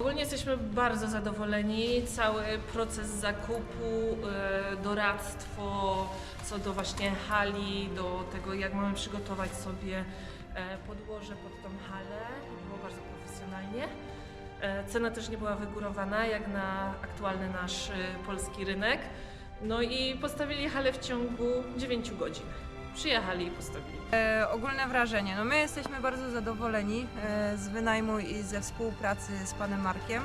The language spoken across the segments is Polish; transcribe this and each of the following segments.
Ogólnie jesteśmy bardzo zadowoleni. Cały proces zakupu, e, doradztwo co do właśnie hali, do tego jak mamy przygotować sobie e, podłoże pod tą halę. Było bardzo profesjonalnie. E, Cena też nie była wygórowana jak na aktualny nasz e, polski rynek. No i postawili halę w ciągu 9 godzin. Przyjechali i postawili. E, ogólne wrażenie. No my jesteśmy bardzo zadowoleni e, z wynajmu i ze współpracy z panem Markiem.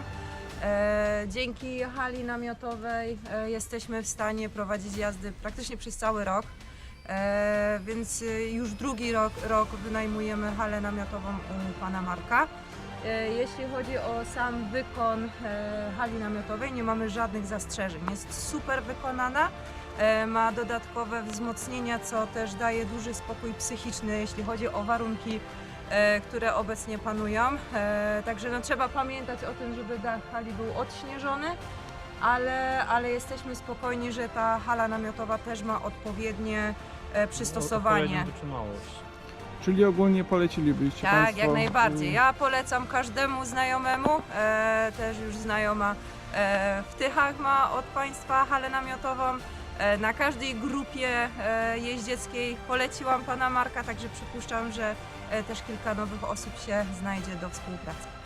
E, dzięki hali namiotowej e, jesteśmy w stanie prowadzić jazdy praktycznie przez cały rok. E, więc e, już drugi rok, rok wynajmujemy halę namiotową u pana Marka. E, Jeśli chodzi o sam wykon e, hali namiotowej, nie mamy żadnych zastrzeżeń. Jest super wykonana. E, ma dodatkowe wzmocnienia, co też daje duży spokój psychiczny, jeśli chodzi o warunki, e, które obecnie panują. E, Także no, trzeba pamiętać o tym, żeby dach hali był odśnieżony, ale, ale jesteśmy spokojni, że ta hala namiotowa też ma odpowiednie przystosowanie. Wytrzymałość. Czyli ogólnie polecilibyście Tak, Państwo... jak najbardziej. y, Ja polecam każdemu znajomemu, e, też już znajoma e, w Tychach ma od Państwa halę namiotową. E, na każdej grupie e, jeździeckiej poleciłam Pana Marka, także przypuszczam, że e, też kilka nowych osób się znajdzie do współpracy.